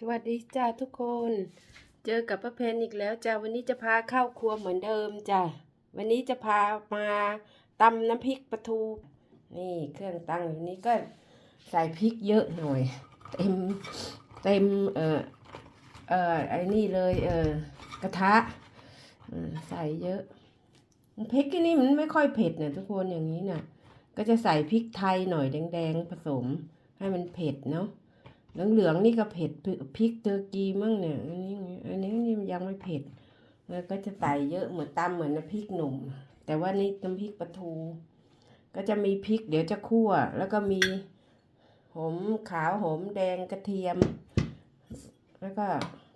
สวัสดีจ้าทุกคน เจอกับป้าเพนอีกแล้วจ้าวันนี้จะพาเข้าครัวเหมือนเดิมจ้าวันนี้จะพามาตำน้ำพริกปลาทู นี่เครื่องตั้งอยู่นี้ก็ใส่พริกเยอะหน่อย เต็มเต็มเอ่อเอ่อไอ้นี่เลยเอ่อกระทะใส่เยอะพริกที่นี่มันไม่ค่อยเผ็ดนะทุกคนอย่างนี้น่ะ ก็จะใส่พริกไทยหน่อยแดงๆผสมให้มันเผ็ดเนาะ เหลืองๆนี่ก็เผ็ดพริกเตอร์กีมั่งเนี่ยอันนี้อันนี้นี่มันยังไม่เผ็ดแล้วก็จะใส่เยอะเหมือนตำเหมือนน้ำพริกหนุ่ม แต่ว่านี่น้ำพริกปลาทู ก็จะมีพริกเดี๋ยวจะคั่ว แล้วก็มีหอมขาวหอมแดงกระเทียม แล้วก็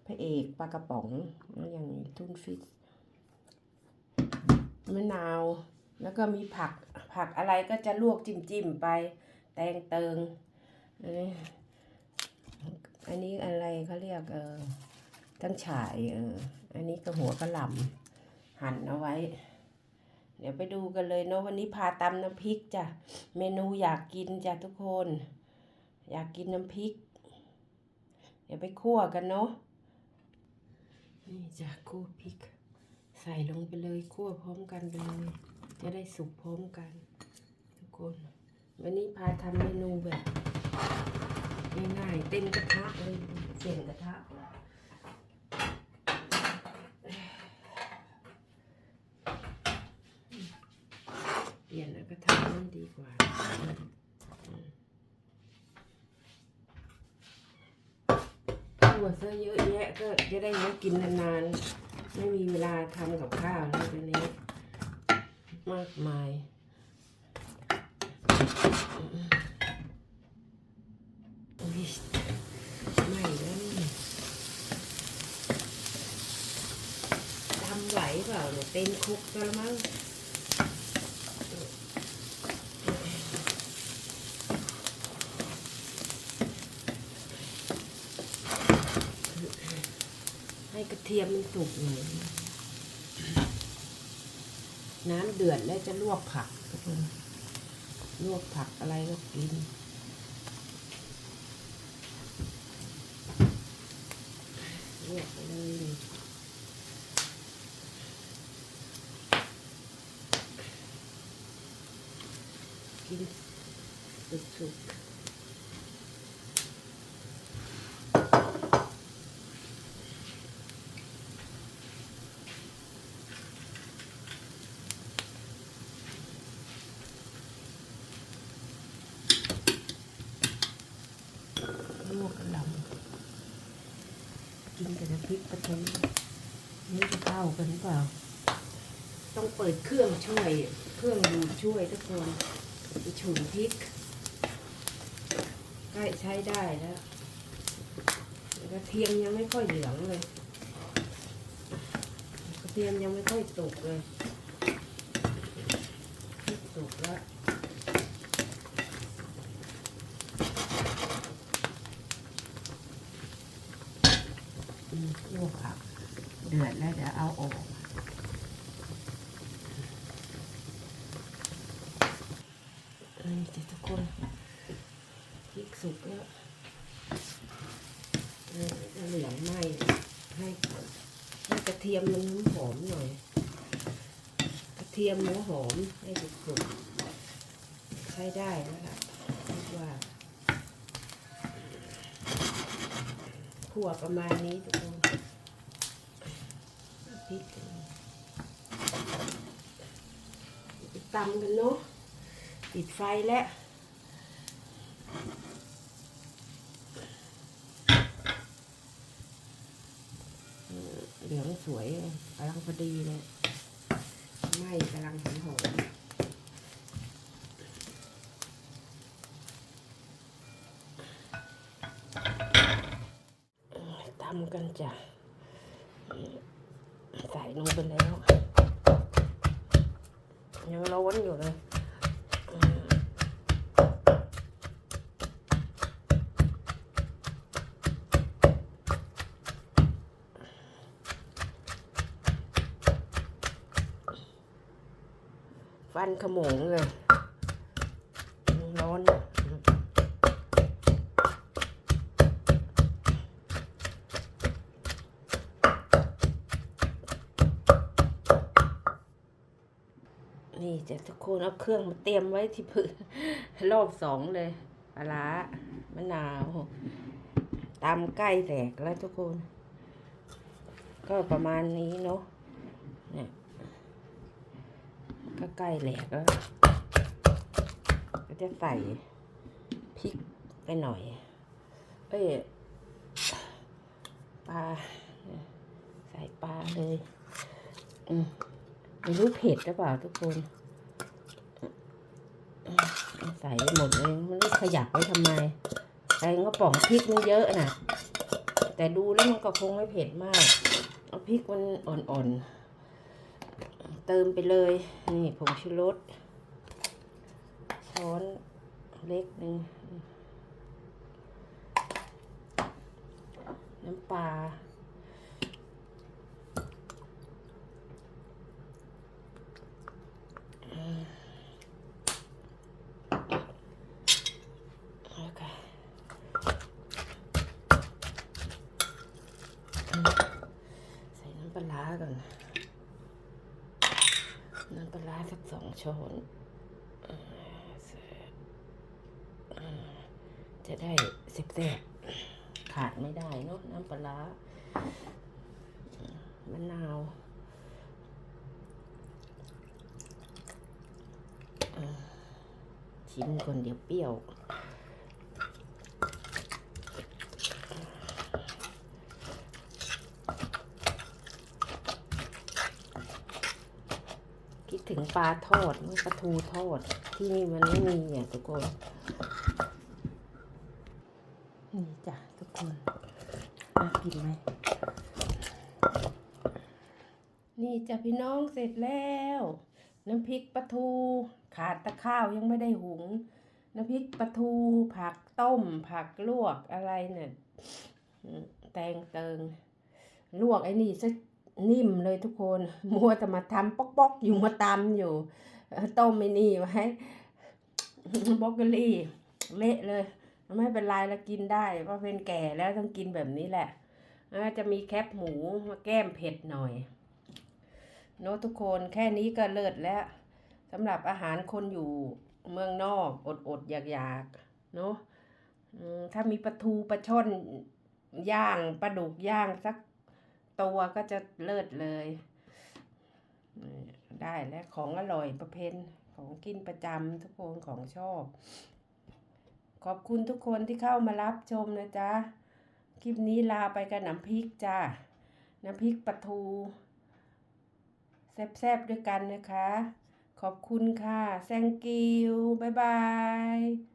พระเอกปลากระป๋องอย่างทุ่นฟิตมะนาว แล้วก็มีผักผักอะไรก็จะลวกจิ้มๆไป แตงเติง อันนี้อะไรเขาเรียกเออตั้งฉายเออ อันนี้ก็หัวกระหล่ำหั่นเอาไว้ เดี๋ยวไปดูกันเลยเนาะวันนี้พาตำน้ำพริกจ้ะ เมนูอยากกินจ้ะทุกคน อยากกินน้ำพริก เดี๋ยวไปคั่วกันเนาะ นี่จ้ะคั่วพริก ใส่ลงไปเลยคั่วพร้อมกันไปเลย จะได้สุกพร้อมกัน ทุกคน วันนี้พาทำเมนูแบบ ง่ายๆเต็มกระทะเลยเปลี่ยนกระทะเปลี่ยนเอากระทะนี่ดีกว่าหัวเสื้อเยอะแยะก็จะได้ไว้กินนานๆ ไม่มีเวลาทำกับข้าวแล้วตอนนี้ มากมาย อุ๊ยไม่แล้วนี่ทำไหว เนี่ยเต็มคุกแล้วมั้งให้กระเทียมมันสุกหน่อยน้ำเดือดแล้วจะลวกผักลวกผักอะไรก็กิน ลวกไปเลยกินสุกๆลวกกระหลำกินกับน้ำพริกปลาทู นี่จะเข้ากันหรือเปล่าต้องเปิดเครื่องช่วย เครื่องดูดช่วยทุกคน จะฉุนพริก ใกล้ใช้ได้แล้วกระเทียมยังไม่ค่อยเหลืองเลยกระเทียมยังไม่ค่อยสุกเลยพริกสุกแล้วอืมลวกผักเดือดแล้วเดี๋ยวเอาออก นี่จะทุกคนพริกสุกแล้วเออเหลืองไหมให้ให้กระเทียมมันหอมหน่อย กระเทียมหัวหอมให้สุกๆใช้ได้แล้วล่ะคิดว่าขั่วประมาณนี้ทุกคนพริกตำกันเนาะ ปิดไฟแล้วเหลืองสวยกำลังพอดีเลยไหมกำลังหอมหอมเออตำกันจ้ะใส่ลงไปแล้วยังร้อนอยู่เลย ฟันขมงเลยร้อนนี่จะทุกคนเอาเครื่องมาเตรียมไว้ที่พื้นรอบสองเลยปลา มะนาวตามใกล้แตกแล้วทุกคน ก็ประมาณนี้เนาะ ก็ใกล้แหลกแล้วก็จะใส่พริกไปหน่อย เอ้ยปลาใส่ปลาเลยอืมไม่รู้เผ็ดหรือเปล่าทุกคน ใส่ไปหมดเลยมันขยับไว้ทำไมใส่ก็ป๋องพริกมันเยอะนะแต่ดูแล้วมันก็คงไม่เผ็ดมากเอาพริกมันอ่อนๆ เติมไปเลย นี่ผงชูรสช้อนเล็กหนึ่งน้ำปลา โอเคใส่น้ำปลาร้าก่อน น้ำปลาร้าสักสอง ช้อนเอ่อเสร็จเจะได้เสบๆขาดไม่ได้เนาะน้ำปลาร้ามะนาวชิมก่อนเดี๋ยวเปรี้ยว คิดถึงป ลาทอดไม่ปลาทูทอด ที่นี่มันไม่มีอะทุกคน นี่จ้ะทุกคนน่ากินไหม นี่จ้ะพี่น้องเสร็จแล้ว น้ำพริกปลาทู ขาดตะข้าวยังไม่ได้หุง น้ำพริกปลาทู ผักต้ม ผักลวกอะไรเนี่ยแตงเติงลวกไอ้นี่ซะ นิ่มเลยทุกคน มัวแต่มาทำป๊อกๆ อยู่มาตำอยู่ ต้มไม่นี่ไว้บล็อกเกอรี่ เละเลย ไม่เป็นไรล้วกินได้ เพราะเป็นแก่แล้วต้องกินแบบนี้แหละจะมีแคบหมูมาแก้มเผ็ดหน่อยโน้ทุกคนแค่นี้ก็เลิศแล้วสำหรับอาหารคนอยู่เมืองนอกอดอดๆอยากๆเนาะถ้ามีปลาทูปลาช่อนย่างปลาดุกย่างสัก ตัวก็จะเลิศเลยนี่ได้แล้วของอร่อยประเพณของกินประจำทุกคนของชอบ ขอบคุณทุกคนที่เข้ามารับชมนะจ๊ะ คลิปนี้ลาไปกับน้ำพริกจ้าน้ำพริกปลาทูแซ่บๆด้วยกันนะคะ ขอบคุณค่ะ thank you บ๊ายบาย